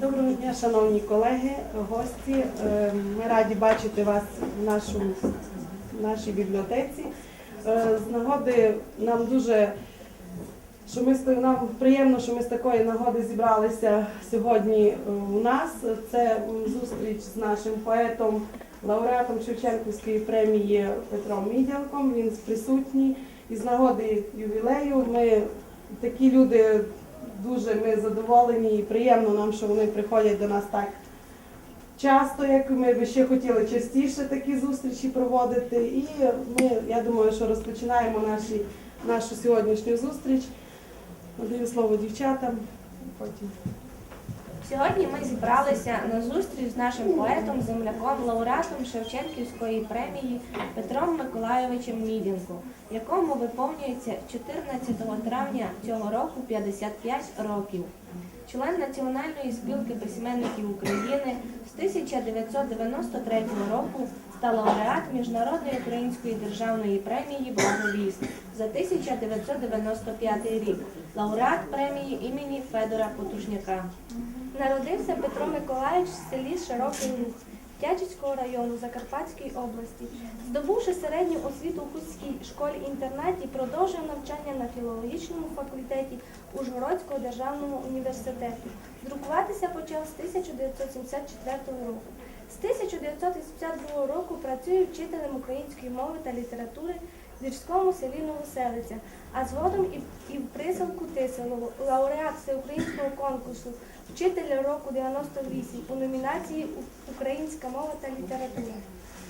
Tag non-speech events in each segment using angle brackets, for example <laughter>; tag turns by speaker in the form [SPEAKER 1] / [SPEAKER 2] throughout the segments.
[SPEAKER 1] Доброго дня, шановні колеги, гості. Е, Ми раді бачити вас в нашому, в нашій бібліотеці. Е, З нагоди нам дуже що ми нам приємно, що ми з такої нагоди зібралися сьогодні е, у нас. Це зустріч з нашим поетом, лауреатом Шевченківської премії Петром Мідялком. Він присутній. І з нагоди ювілею ми такі люди дуже ми задоволені і приємно нам, що вони приходять до нас так часто, як ми би ще хотіли частіше такі зустрічі проводити. І ми, я думаю, що розпочинаємо наші, нашу сьогоднішню зустріч. Надаю слово дівчатам. Потім.
[SPEAKER 2] Сьогодні ми зібралися на зустріч з нашим поетом, земляком, лауреатом Шевченківської премії Петром Миколайовичем Мідінко, якому виповнюється 14 травня цього року 55 років. Член Національної спілки письменників України з 1993 року та лауреат Міжнародної української державної премії Благовіст за 1995 рік, лауреат премії імені Федора Потужняка.
[SPEAKER 3] Народився Петро Миколаївич в селі Широкий Луг Тячівського району Закарпатської області. Здобувши середню освіту у Хуській школі-інтернаті, продовжив навчання на філологічному факультеті Ужгородського державного університету. Друкуватися почав з 1974 року. З 1982 року працює вчителем української мови та літератури в Двірському селі Новоселиця, а згодом і, і в присілку Тиселово, лауреат всеукраїнського конкурсу Вчитель року 98 у номінації Українська мова та література.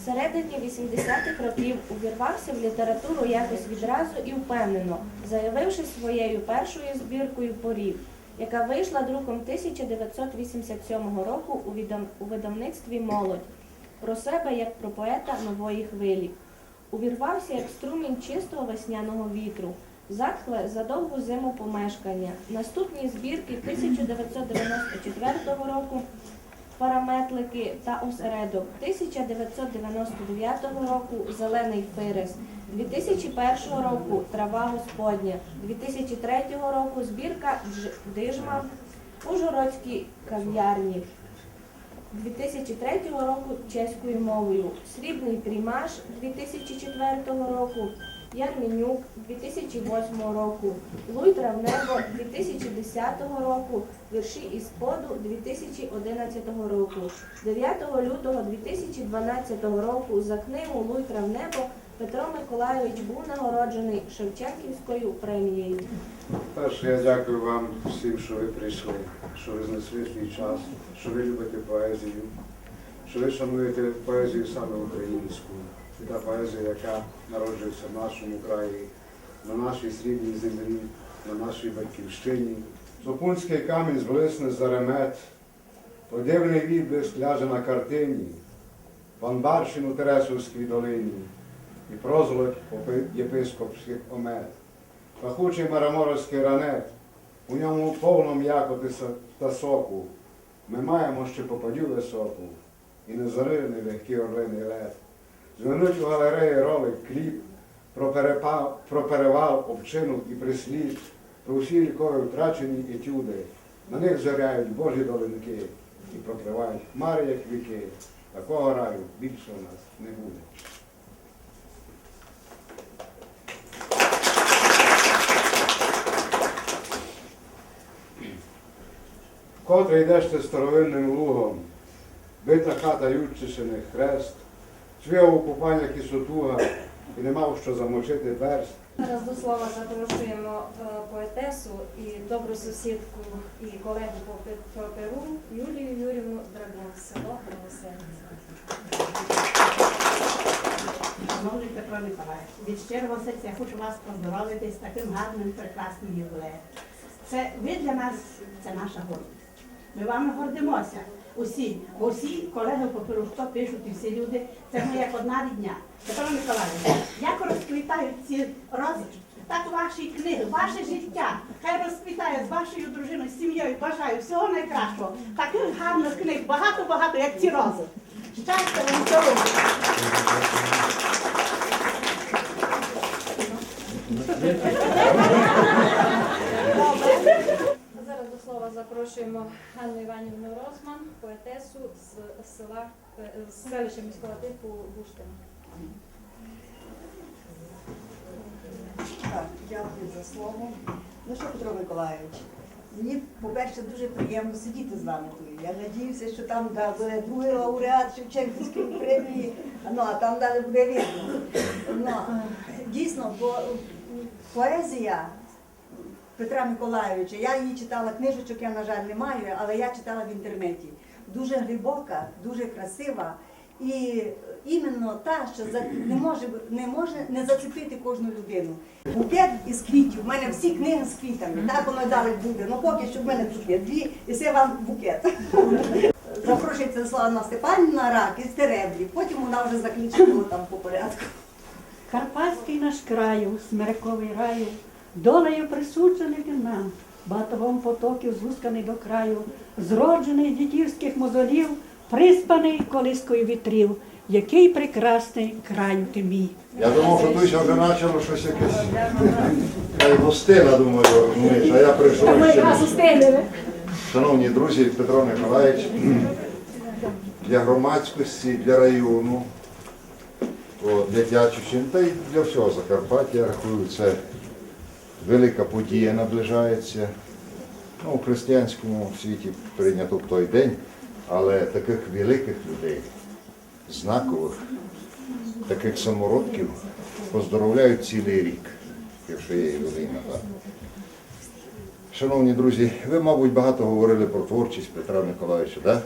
[SPEAKER 2] В середині 80-х років увірвався в літературу якось відразу і впевнено, заявивши своєю першою збіркою порів, яка вийшла друком 1987 року у видавництві Молодь про себе як про поета нової хвилі. Увірвався як струмінь чистого весняного вітру, затхле за довгу зиму помешкання. Наступні збірки 1994 року Параметлики та осередок. 1999 року Зелений Фирес, 2001 року Трава Господня, 2003 року збірка Дижма, Ужгородські кав'ярні, 2003 року чеською мовою, Срібний Приймаш 2004 року, Ярменюк 2008 року, Луй Травнево 2010 року, Вірші із поду 2011 року, 9 лютого 2012 року за книгу Луй в небо Петро Миколайович був нагороджений Шевченківською премією.
[SPEAKER 4] Перше, я дякую вам всім, що ви прийшли, що ви знайшли свій час, що ви любите поезію, що ви шануєте поезію саме українську. Це та поезія, яка народжується в нашому краї, на нашій срібній землі, на нашій батьківщині. Сопунський камінь зблисне за ремет, подивний відблиск ляже на картині, Панбарщин у Тересовській долині і прозолоть єпископських омет. Пахучий мараморовський ранет, у ньому повно м'якоти та соку. Ми маємо ще попадю високу, і незариний легкий орлиний лед. Звернуть у галереї ролик, кліп про, перепа, про перевал, обчинок і прислід, про всі вікові втрачені етюди. На них зоряють Божі долинки і прокривають хмари, як віки. Такого раю більше у нас не буде. Котре йдеш ти старовинним лугом, бита хата Ютчишиних хрест, цвіє у купальнях і сутуга, і не мав що замочити верст.
[SPEAKER 5] Зараз до слова запрошуємо е, поетесу і добру сусідку і колегу по Перу Юлію Юрівну Драгун, село.
[SPEAKER 6] Шановний Петро Миколаївич, від щирого серця я хочу вас поздоровити з таким гарним, прекрасним ювілеєм. Це ви для нас, це наша гордість. Ми вами гордимося. Усі, бо всі колеги по хто пишуть, і всі люди, це ми як одна рідня. Петро Миколаївич, як розквітають ці рози, так ваші книги, ваше життя, хай розквітає з вашою дружиною, з сім'єю. Бажаю всього найкращого. Таких гарних книг, багато-багато, як ці рози. Щастя вам здоров'я! Добре.
[SPEAKER 5] Запрошуємо Ганну Іванівну Розман, поетесу з села з селища міського типу Буштина.
[SPEAKER 7] Так, дякую за слово. Ну що, Петро Миколаївич, мені, по-перше, дуже приємно сидіти з вами тут. Я надіюся, що там да, буде другий лауреат Шевченківської премії, ну, а там далі буде видно. Ну, дійсно, бо поезія Петра Миколаївича, я її читала, книжечок я, на жаль, не маю, але я читала в інтернеті. Дуже глибока, дуже красива. І іменно та, що не може, не може не зацепити кожну людину. Букет із квітів. У мене всі книги з квітами. Так воно далі буде. Ну поки що в мене тут є дві, і це вам букет. <laughs> Запрошується Слава Степанівна рак із Тереблі. Потім вона вже заключила там по порядку.
[SPEAKER 8] Карпатський наш краю, смерековий раю, долею присуджений він нам, батогом потоків злусканий до краю, зроджений дітівських мозолів, приспаний колискою вітрів, який прекрасний краю ти мій.
[SPEAKER 9] Я думав, що Дуся вже почало щось якесь. Та й гостина, думаю, Миш, а я прийшов ще. Шановні друзі, Петро Миколаївич, для громадськості, для району, для Тячівщини та й для всього Закарпаття, я рахую, це велика подія наближається. Ну, у християнському світі прийнято в той день, але таких великих людей, знакових, таких самородків поздоровляють цілий рік, якщо є дата. Шановні друзі, ви, мабуть, багато говорили про творчість Петра Миколаївича, да?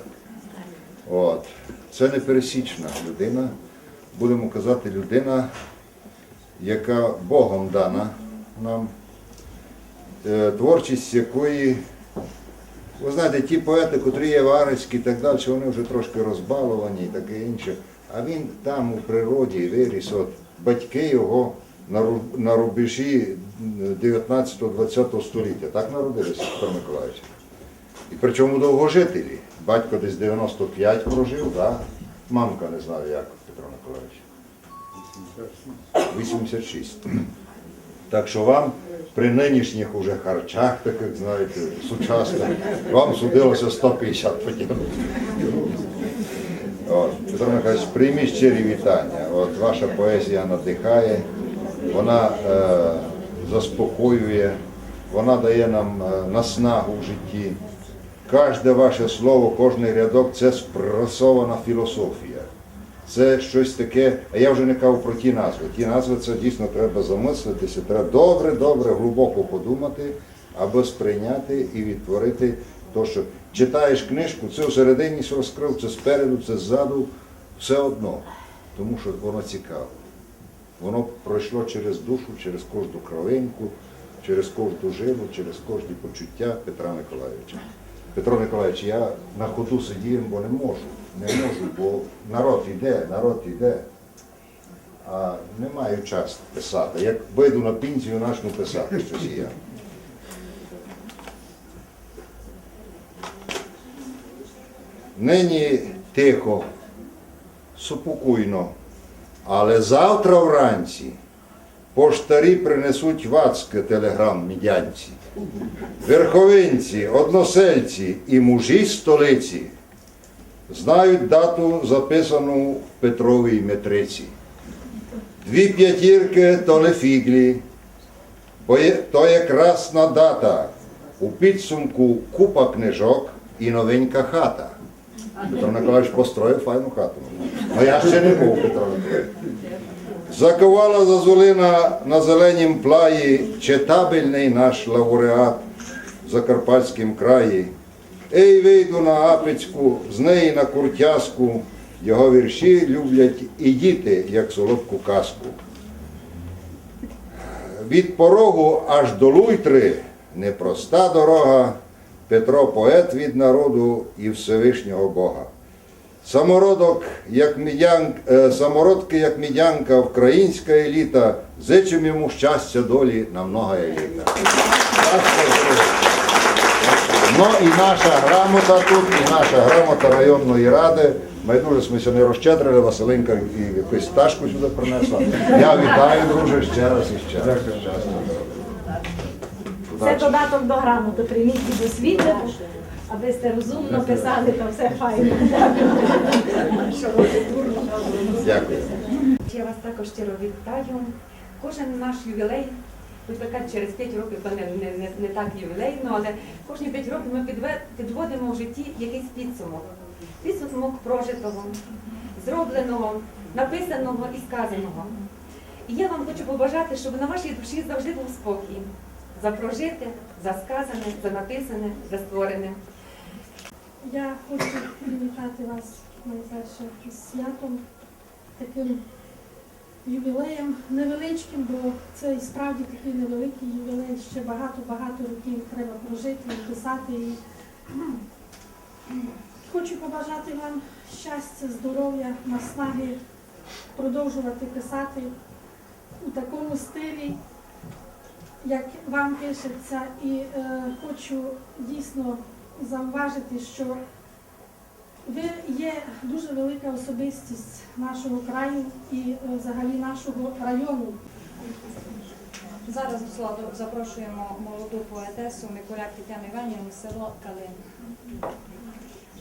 [SPEAKER 9] От. Це непересічна людина, будемо казати, людина, яка Богом дана нам, творчість якої, ви знаєте, ті поети, котрі є варецькі і так далі, вони вже трошки розбаловані і таке інше. А він там у природі виріс, от батьки його на, рубежі 19-20 століття. Так народилися Петро Миколаївич. І причому довгожителі. Батько десь 95 прожив, да? мамка не знаю як Петро Миколаївич. 86. Так що вам при нинішніх уже харчах, таких, знаєте, сучасних, вам судилося 150 потягнути. От, Петро Михайлович, прийміть щирі вітання. От ваша поезія надихає, вона е, заспокоює, вона дає нам е, наснагу в житті. Кожне ваше слово, кожний рядок це спресована філософія. Це щось таке, а я вже не кажу про ті назви. Ті назви це дійсно треба замислитися, треба добре, добре, глибоко подумати, аби сприйняти і відтворити то, що читаєш книжку, це всередині розкрив, це спереду, це ззаду, все одно. Тому що воно цікаве. Воно пройшло через душу, через кожну кровинку, через кожну жилу, через кожні почуття Петра Миколаївича. Петро Миколаївич, я на ходу сидів, бо не можу. Не можу, бо народ іде, народ іде. А не маю часу писати. Як вийду на пенсію, почну писати щось я. Нині тихо, супокійно, але завтра вранці поштарі принесуть вацки телеграм мідянці. Верховинці, односельці і мужі столиці знають дату, записану в Петровій метриці. Дві п'ятірки то не фіглі, бо є- то є красна дата. У підсумку купа книжок і новенька хата. Петро Миколаївич построїв файну хату. Ну я ще не був Петро Миколаївич. Заковала зазулина на зеленім плаї читабельний наш лауреат в Закарпатськім краї. Ей, вийду на Апецьку, з неї на Куртязку, його вірші люблять і діти, як солодку казку. Від порогу аж до Луйтри непроста дорога, Петро поет від народу і Всевишнього Бога. Самородок, як мідян, е, самородки, як мідянка, українська еліта, зичим йому щастя долі на много еліта. Ну і наша грамота тут, і наша грамота районної ради. Ми дуже ми сьогодні розщедрили, Василинка і якусь ташку сюди принесла. Я вітаю, друже, ще раз і ще раз.
[SPEAKER 10] Це додаток до грамоти. Прийміть від освіти.
[SPEAKER 3] Аби сте розумно писали, то все файно.
[SPEAKER 9] Дякую.
[SPEAKER 10] Я вас також щиро вітаю. Кожен наш ювілей, би через 5 років, не, не, не, не так ювілейно, але кожні 5 років ми підводимо в житті якийсь підсумок. Підсумок прожитого, зробленого, написаного і сказаного. І я вам хочу побажати, щоб на вашій душі завжди був спокій. За прожите, за сказане, за написане, за створене.
[SPEAKER 11] Я хочу привітати вас найперше з святом, таким ювілеєм невеличким, бо це і справді такий невеликий ювілей. Ще багато-багато років треба прожити і писати. І... Хочу побажати вам щастя, здоров'я, наснаги продовжувати писати у такому стилі, як вам пишеться, і е, хочу дійсно зауважити, що ви є дуже велика особистість нашого краю і е, взагалі нашого району.
[SPEAKER 5] Зараз до слова запрошуємо молоду поетесу Миколяк Тетяну Іванівну, село Калин.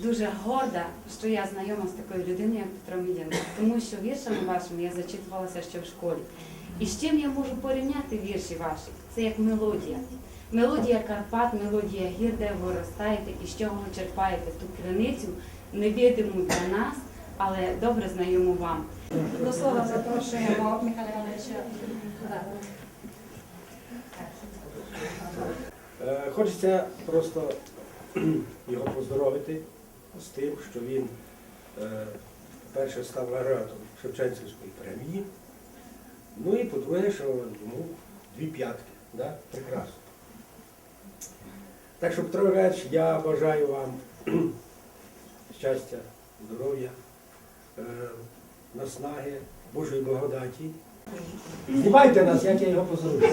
[SPEAKER 10] Дуже горда, що я знайома з такою людиною, як Петро Мідянко, тому що віршами вашими я зачитувалася ще в школі. І з чим я можу порівняти вірші ваші? Це як мелодія. Мелодія Карпат, мелодія гір, де ви виростаєте і з чого ви черпаєте ту криницю, невидиму для нас, але добре знайому вам.
[SPEAKER 5] До слова запрошуємо Михайла Івановича.
[SPEAKER 12] Е, Хочеться просто <clears throat> його поздоровити з тим, що він е, перше став лауреатом Шевченківської премії. Ну і по-друге, що йому дві п'ятки. Да? Прекрасно. Так що, Петро Іванович, я бажаю вам <clears throat> щастя, здоров'я, е, наснаги, Божої благодаті. Знімайте нас, як я його поздоровлю.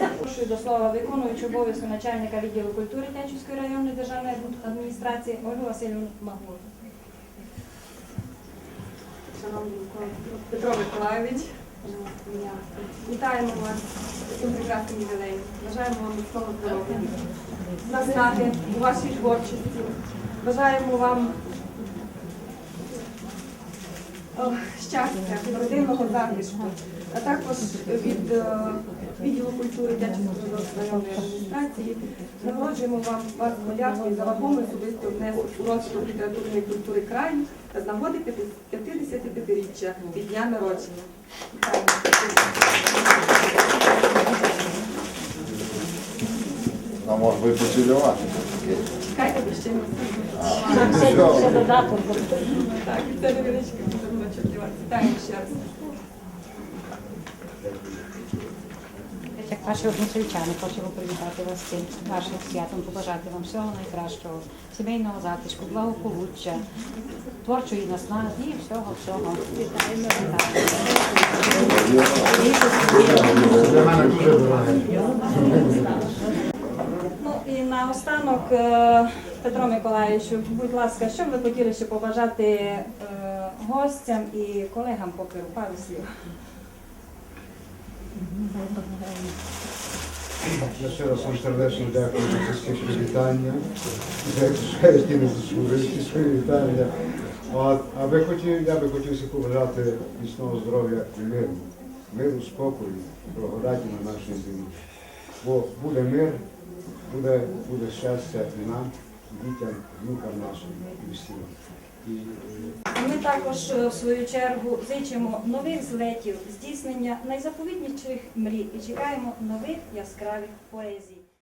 [SPEAKER 5] Запрошую до слова виконуючу обов'язку начальника відділу культури Тячівської районної державної адміністрації Ольгу Васильівну Магулу.
[SPEAKER 10] Шановний Петро Миколайович, вітаємо вас з цим прекрасним ювілеєм. Бажаємо вам міцного здоров'я, наснаги у вашій творчості. Бажаємо вам щастя, родинного захисту, а також від е, відділу культури Дячівської районної адміністрації нагороджуємо вам вас подякою за вагомий особистий внесок у розвиток літературної культури краю з нагоди 55-річчя від дня народження. Вітаємо.
[SPEAKER 9] А може би поцілювати?
[SPEAKER 10] Чекайте до ще не. Так, і це невеличке подаруночок для. Вітаємо ще раз.
[SPEAKER 13] Як ваші односельчани, хочемо привітати вас цим вашим святом, побажати вам всього найкращого, сімейного затишку, благополуччя, творчої наснаги і всього, всього. Вітаємо.
[SPEAKER 5] Ну і наостанок, е, Петро Миколаївичу, будь ласка, що б ви хотіли ще побажати е, гостям і колегам по? Пару слів.
[SPEAKER 4] Я ще раз вам сердечно дякую за ці привітання. За що не заслужив ці привітання. От, а би хотів, я би хотів всіх побажати міцного здоров'я і миру. Миру, спокою, благодаті на нашій землі. Бо буде мир, буде, буде щастя і нам, дітям, внукам нашим і всім.
[SPEAKER 5] Ми також е, в свою чергу зичимо нових злетів, здійснення найзаповітніших мрій і чекаємо нових яскравих поезій.